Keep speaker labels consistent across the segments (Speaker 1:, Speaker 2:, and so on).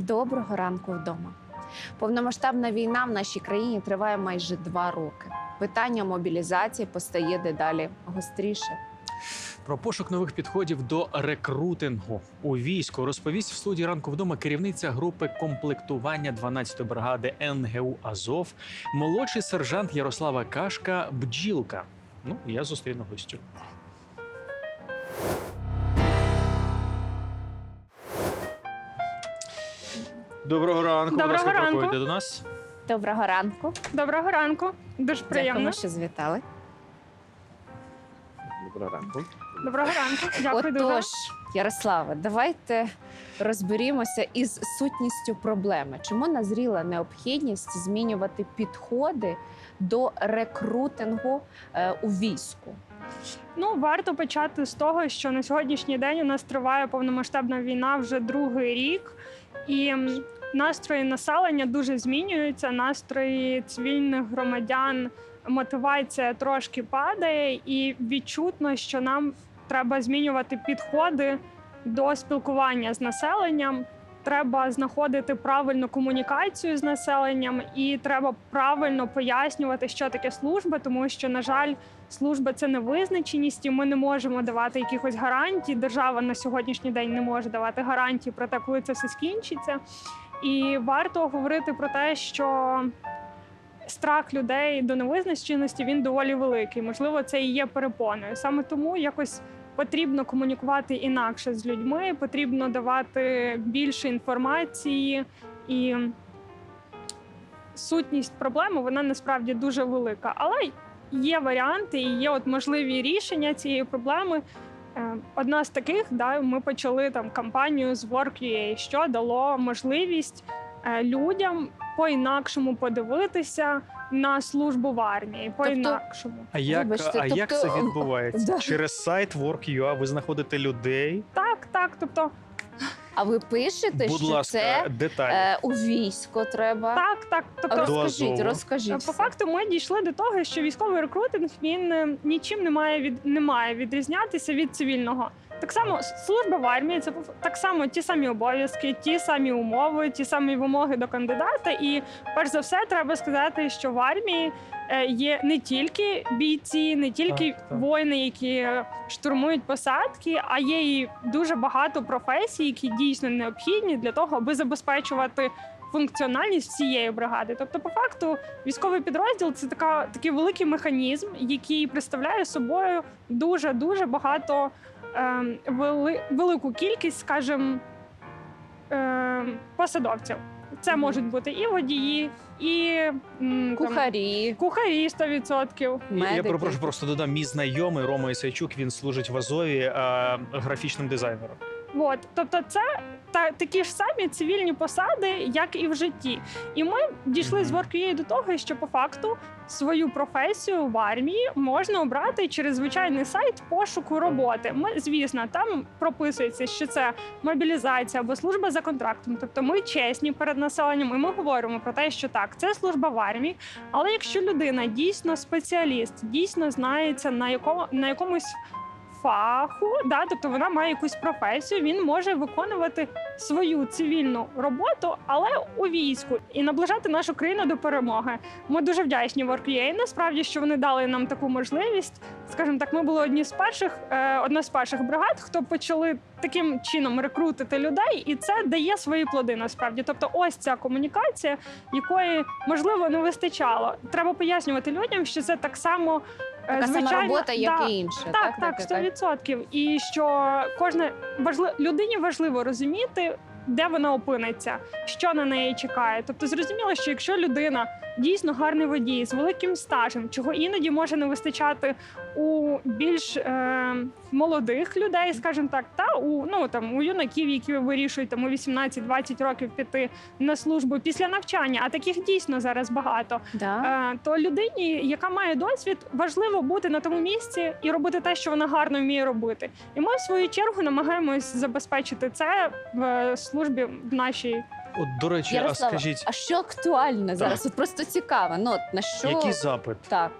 Speaker 1: Доброго ранку вдома. Повномасштабна війна в нашій країні триває майже два роки. Питання мобілізації постає дедалі гостріше.
Speaker 2: Про пошук нових підходів до рекрутингу у війську розповість в студії ранку вдома керівниця групи комплектування 12-ї бригади НГУ Азов, молодший сержант Ярослава Кашка Бджілка. Ну, я зустріну гостю. Доброго ранку.
Speaker 3: Доброго
Speaker 2: ласка,
Speaker 3: ранку.
Speaker 2: проходьте до нас.
Speaker 1: Доброго ранку.
Speaker 3: Доброго ранку. Дуже приємно.
Speaker 1: Дякуємо, що звітали.
Speaker 4: Доброго ранку.
Speaker 3: Доброго ранку. Дякую дуже.
Speaker 1: Отож, Ярославе, давайте розберімося із сутністю проблеми. Чому назріла необхідність змінювати підходи до рекрутингу е, у війську?
Speaker 3: Ну варто почати з того, що на сьогоднішній день у нас триває повномасштабна війна вже другий рік, і настрої населення дуже змінюються. Настрої цивільних громадян, мотивація трошки падає, і відчутно, що нам треба змінювати підходи до спілкування з населенням. Треба знаходити правильну комунікацію з населенням, і треба правильно пояснювати, що таке служба, тому що, на жаль, служба це невизначеність, і ми не можемо давати якихось гарантій. Держава на сьогоднішній день не може давати гарантії про те, коли це все скінчиться. І варто говорити про те, що страх людей до невизначеності він доволі великий. Можливо, це і є перепоною. Саме тому якось потрібно комунікувати інакше з людьми, потрібно давати більше інформації і. Сутність проблеми вона насправді дуже велика, але є варіанти і є от можливі рішення цієї проблеми. Е, Одна з таких, да, ми почали там кампанію з Work.ua, що дало можливість е, людям по-інакшому подивитися на службу в армії. По-інакшому.
Speaker 2: А як,
Speaker 1: Вибачте,
Speaker 2: а як
Speaker 1: тобто-
Speaker 2: це відбувається?
Speaker 1: Да.
Speaker 2: Через сайт Work.ua ви знаходите людей.
Speaker 3: Так, так. Тобто,
Speaker 1: А ви пишете,
Speaker 2: Будь
Speaker 1: що
Speaker 2: ласка,
Speaker 1: це
Speaker 2: деталі.
Speaker 1: е, у військо треба?
Speaker 3: так, так.
Speaker 1: А
Speaker 3: Тобто,
Speaker 2: До
Speaker 1: розкажіть,
Speaker 2: Азову.
Speaker 1: розкажіть.
Speaker 3: По
Speaker 1: все.
Speaker 3: факту ми дійшли до того, що військовий рекрутинг він е, нічим не має від не має відрізнятися від цивільного. Так само служба в армії це так само ті самі обов'язки, ті самі умови, ті самі вимоги до кандидата. І перш за все, треба сказати, що в армії е, є не тільки бійці, не тільки
Speaker 2: Так, так.
Speaker 3: воїни, які штурмують посадки, а є і дуже багато професій, які дійсно необхідні для того, аби забезпечувати функціональність всієї бригади. Тобто, по факту, військовий підрозділ це така такий великий механізм, який представляє собою дуже дуже багато вели, велику кількість, скажімо, ем, посадовців. Це можуть бути і водії, і м, там,
Speaker 1: Кухарі,
Speaker 3: кухарі 100%.
Speaker 2: Я
Speaker 1: медики.
Speaker 2: перепрошую, просто додам мій знайомий Рома Ісайчук. Він служить в Азові е, графічним дизайнером.
Speaker 3: От, тобто, це та такі ж самі цивільні посади, як і в житті. І ми дійшли з. Work.ua до того, що по факту свою професію в армії можна обрати через звичайний сайт пошуку роботи. Ми, звісно, там прописується, що це мобілізація або служба за контрактом. Тобто, ми чесні перед населенням, і ми говоримо про те, що так, це служба в армії. Але якщо людина дійсно спеціаліст, дійсно знається на якому на якомусь фаху, да, тобто вона має якусь професію, він може виконувати свою цивільну роботу, але у війську і наближати нашу країну до перемоги. Ми дуже вдячні Work.ua, насправді, що вони дали нам таку можливість. Скажімо так, ми були одні з перших, е, одна з перших бригад, хто почали таким чином рекрутити людей, і це дає свої плоди. Насправді, тобто, ось ця комунікація, якої можливо не вистачало. Треба пояснювати людям, що це так само. Е,
Speaker 1: така сама робота, як
Speaker 3: да,
Speaker 1: і інша.
Speaker 3: так, так, сто відсотків. І що кожне важли... людині важливо розуміти, де вона опиниться, що на неї чекає. Тобто, зрозуміло, що якщо людина дійсно гарний водій з великим стажем, чого іноді може не вистачати у більш е, молодих людей, скажімо так, та у ну там у юнаків, які вирішують там у 18-20 років піти на службу після навчання, а таких дійсно зараз багато.
Speaker 1: Да.
Speaker 3: Е, то людині, яка має досвід, важливо бути на тому місці і робити те, що вона гарно вміє робити. І ми в свою чергу намагаємось забезпечити це в е, службі в нашій.
Speaker 2: От, до речі,
Speaker 1: Ярослава,
Speaker 2: а скажіть,
Speaker 1: а що актуальне зараз? От просто цікаво. Ну, от на що
Speaker 2: який запит?
Speaker 1: так.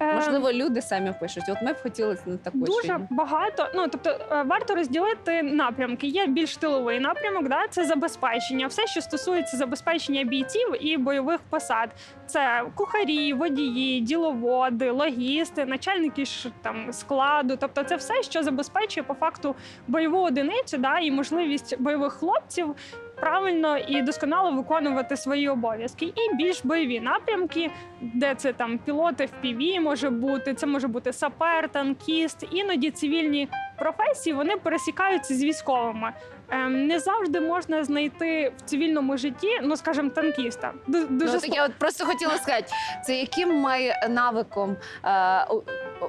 Speaker 3: Е,
Speaker 1: Можливо, люди самі пишуть. От ми б хотіли на таку
Speaker 3: Дуже
Speaker 1: чині.
Speaker 3: багато. Ну тобто е, варто розділити напрямки. Є більш тиловий напрямок, да це забезпечення. Все, що стосується забезпечення бійців і бойових посад. Це кухарі, водії, діловоди, логісти, начальники ж там складу. Тобто, це все, що забезпечує по факту бойову одиницю, да і можливість бойових хлопців. Правильно і досконало виконувати свої обов'язки, і більш бойові напрямки, де це там пілоти в PV може бути, це може бути сапер, танкіст. Іноді цивільні професії вони пересікаються з військовими. Ем, не завжди можна знайти в цивільному житті, ну скажімо, танкіста. Дуже
Speaker 1: ну, так я от просто хотіла сказати, це яким має навиком е,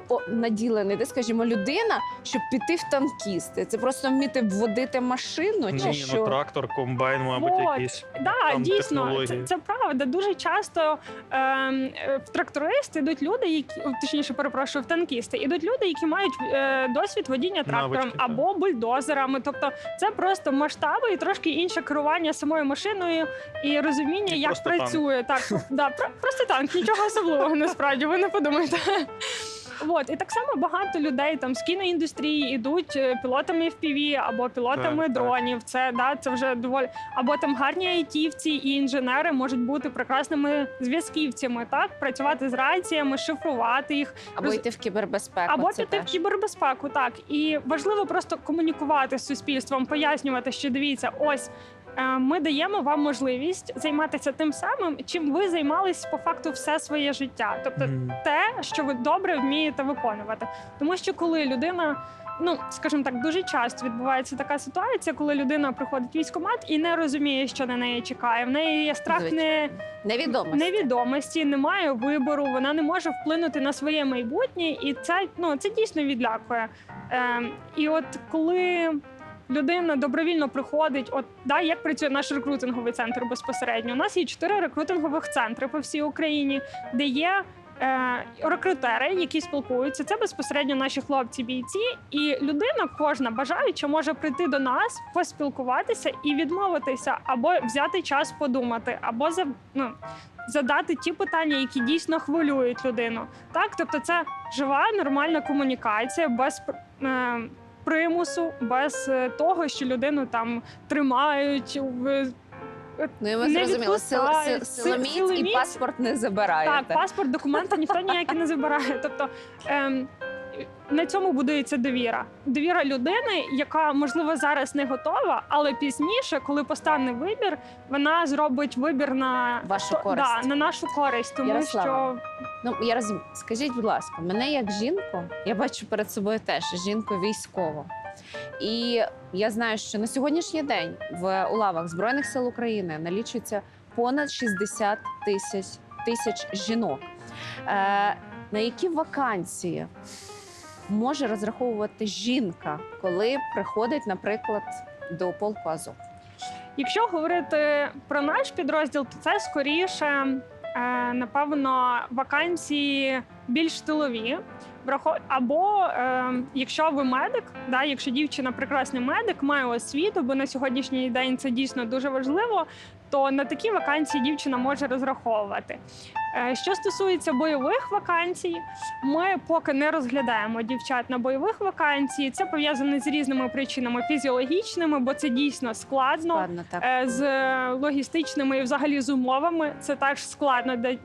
Speaker 1: о- наділений, де, скажімо, людина, щоб піти в танкісти. Це просто вміти вводити машину, чи
Speaker 2: Ні,
Speaker 1: що?
Speaker 2: ну трактор, комбайн, мабуть,
Speaker 3: Вот.
Speaker 2: якийсь.
Speaker 3: Да,
Speaker 2: там
Speaker 3: дійсно,
Speaker 2: технології.
Speaker 3: це, це правда. Дуже часто ем, е, в трактористи йдуть люди, які о, точніше перепрошую, в танкісти, ідуть люди, які мають е, досвід водіння трактором
Speaker 2: Навички, так.
Speaker 3: або бульдозерами. Тобто це просто масштаби і трошки інше керування самою машиною і розуміння,
Speaker 2: І
Speaker 3: як
Speaker 2: просто танк.
Speaker 3: працює. Так, да, про- просто танк, нічого особливого насправді. Ви не подумайте. От і так само багато людей там з кіноіндустрії ідуть е, пілотами FPV або пілотами
Speaker 2: Так, так.
Speaker 3: дронів. Це да, це вже доволі або там гарні айтівці і інженери можуть бути прекрасними зв'язківцями, так працювати з раціями, шифрувати їх,
Speaker 1: Або
Speaker 3: роз-
Speaker 1: йти в кібербезпеку.
Speaker 3: або
Speaker 1: це
Speaker 3: піти в кібербезпеку. Так і важливо просто комунікувати з суспільством, пояснювати, що дивіться, ось. Е, Ми даємо вам можливість займатися тим самим, чим ви займались по факту все своє життя, тобто те, що ви добре вмієте виконувати. Тому що коли людина, ну скажімо так, дуже часто відбувається така ситуація, коли людина приходить в військкомат і не розуміє, що на неї чекає. В неї є страх не
Speaker 1: Звичайно. Невідомо.
Speaker 3: невідомості, немає вибору, вона не може вплинути на своє майбутнє, і це ну це дійсно відлякує. Е, і от коли людина добровільно приходить, от да, як працює наш рекрутинговий центр безпосередньо. У нас є чотири рекрутингових центри по всій Україні, де є. е, Рекрутери, які спілкуються, це безпосередньо наші хлопці-бійці, і людина, кожна бажаюча, може прийти до нас, поспілкуватися і відмовитися, або взяти час подумати, або за ну задати ті питання, які дійсно хвилюють людину. Так, тобто, це жива нормальна комунікація без е, примусу, без е, того, що людину там тримають в
Speaker 1: Ну я сил, сил, силоміць і паспорт не забираєте.
Speaker 3: Так, паспорт, документи ніхто ніякі не забирає. Тобто ем, на цьому будується довіра. Довіра людини, яка можливо зараз не готова, але пізніше, коли постане вибір, вона зробить вибір на
Speaker 1: Вашу користь.
Speaker 3: Да, на нашу користь, тому
Speaker 1: Ярослава,
Speaker 3: що
Speaker 1: Ну я розумію. Скажіть, будь ласка, мене як жінку, я бачу перед собою теж жінку військову. І я знаю, що на сьогоднішній день в у лавах Збройних сил України налічується понад 60 тисяч тисяч жінок. Е, на які вакансії може розраховувати жінка, коли приходить, наприклад, до полку Азов?
Speaker 3: Якщо говорити про наш підрозділ, то це скоріше, е, напевно, вакансії більш тилові. Або е, якщо ви медик, да, якщо дівчина прекрасний медик, має освіту, бо на сьогоднішній день це дійсно дуже важливо, то на такі вакансії дівчина може розраховувати. Е, що стосується бойових вакансій, ми поки не розглядаємо дівчат на бойових вакансій. Це пов'язано з різними причинами фізіологічними, бо це дійсно складно.
Speaker 1: Складно так.
Speaker 3: Е, з логістичними і взагалі з умовами. Це теж складно для,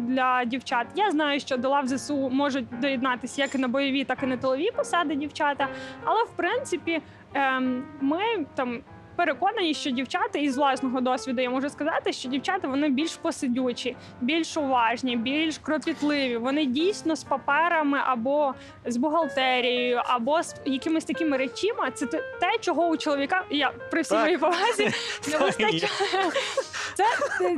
Speaker 3: для дівчат. Я знаю, що до лав ЗСУ можуть доєднатися як і на бойові, так і на тилові посади дівчата. Але в принципі ем, ми там. Переконані, що дівчата із власного досвіду я можу сказати, що дівчата вони більш посидючі, більш уважні, більш кропітливі. Вони дійсно з паперами або з бухгалтерією, або з якимись такими речима. Це те, чого у чоловіка я при всій моїй повазі не вистачає. Це,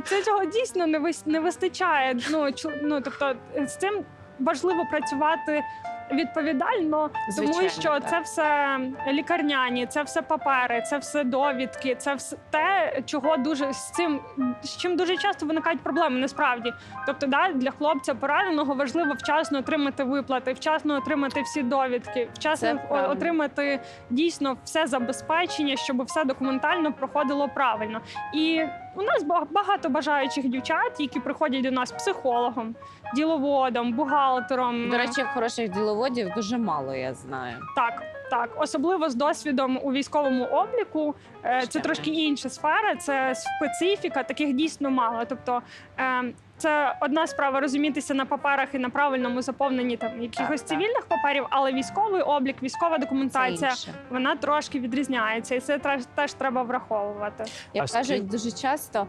Speaker 3: це цього дійсно не вистачає. Ну ну тобто з цим важливо працювати відповідально, тому що
Speaker 1: так.
Speaker 3: це все лікарняні, це все папери, це все довідки, це все те, чого дуже з цим з чим дуже часто виникають проблеми. Насправді, тобто, да, для хлопця пораненого важливо вчасно отримати виплати, вчасно отримати всі довідки, вчасно о- отримати дійсно все забезпечення, щоб все документально проходило правильно. І у нас багато бажаючих дівчат, які приходять до нас психологом, діловодом, бухгалтером.
Speaker 1: До речі, хороших діловодів дуже мало, я знаю.
Speaker 3: Так, так, особливо з досвідом у військовому обліку. Е, Це трошки інша сфера, це специфіка, таких дійсно мало. Тобто е, це одна справа розумітися на паперах і на правильному заповненні там якихось
Speaker 1: так.
Speaker 3: цивільних паперів, але військовий облік, військова документація. Вона трошки відрізняється, і це теж, теж треба враховувати.
Speaker 1: Як
Speaker 2: А
Speaker 1: кажуть дуже часто,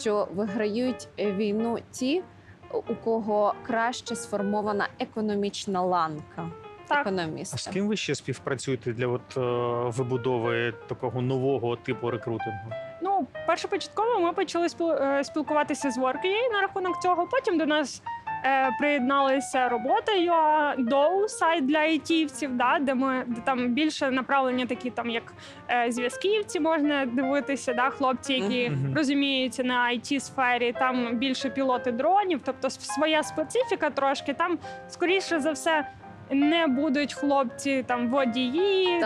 Speaker 1: що виграють е, війну ті, у кого краще сформована економічна ланка.
Speaker 3: Так.
Speaker 1: Економіста.
Speaker 2: А з ким ви ще співпрацюєте для от, е, вибудови такого нового типу рекрутингу?
Speaker 3: Ну, першопочатково ми почали спіл- е, спілкуватися з WorkUA на рахунок цього. Потім до нас е, приєдналися робота UA, Dow, сайт для айтівців, да, де ми де там більше направлення такі, там як е, зв'язківці можна дивитися, да, хлопці, які
Speaker 2: Мгм.
Speaker 3: розуміються на it сфері. Там більше пілоти дронів, тобто с- своя специфіка трошки. Там скоріше за все. Не будуть хлопці там водії,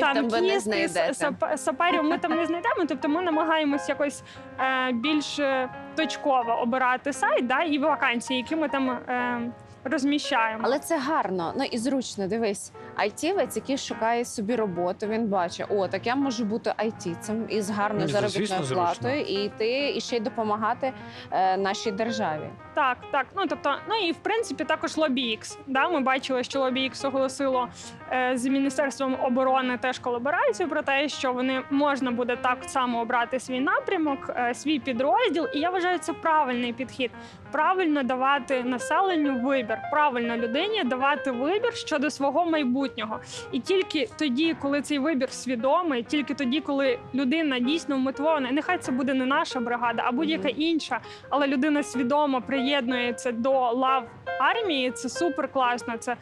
Speaker 1: Танкістів ви
Speaker 3: танкісти, сап- саперів ми там не знайдемо. Тобто ми намагаємось якось е, більш е, точково обирати сайт, да, і вакансії, які ми там е, розміщаємо.
Speaker 1: Але це гарно, ну і зручно. Дивись, айтівець, який шукає собі роботу, він бачить, о, так я можу бути айтівцем із гарною
Speaker 2: Ну,
Speaker 1: заробітною
Speaker 2: звісно,
Speaker 1: платою, і йти і ще й допомагати е, нашій державі.
Speaker 3: Так, так. Ну тобто, ну і в принципі також LobbyX. Да, ми бачили, що LobbyX оголосило е, з міністерством оборони теж колаборацію про те, що вони можна буде так само обрати свій напрямок, е, свій підрозділ. І я вважаю, це правильний підхід. Правильно давати населенню вибір, правильно людині давати вибір щодо свого майбутнього. І тільки тоді, коли цей вибір свідомий, тільки тоді, коли людина дійсно мотивована, нехай це буде не наша бригада, а будь-яка інша, але людина свідомо приєднується до лав армії. Це супер класно. Це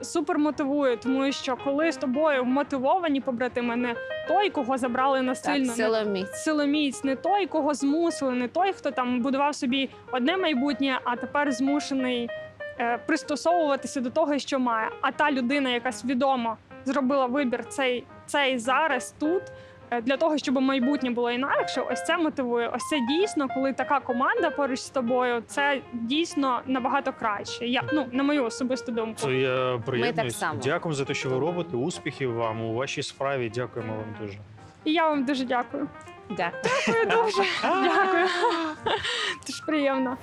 Speaker 3: супер мотивує, тому що коли з тобою мотивовані побратими, не той, кого забрали насильно,
Speaker 1: Так,
Speaker 3: не
Speaker 1: силоміць.
Speaker 3: силоміць, не той, кого змусили, не той, хто там будував собі одне майбутнє, а тепер змушений пристосовуватися до того, що має. А та людина, яка свідомо зробила вибір цей, цей зараз тут. е, Для того щоб майбутнє було інакше, ось це мотивує. Ось це дійсно, коли така команда поруч з тобою, це дійсно набагато краще. Я ну на мою особисту думку.
Speaker 2: Це я приєднуюсь. Дякую за те, що ви робите. Успіхів вам у вашій справі. Дякуємо вам дуже.
Speaker 3: І я вам дуже дякую.
Speaker 1: Дякую.
Speaker 3: Дякую дуже. Дякую. Дуже приємно.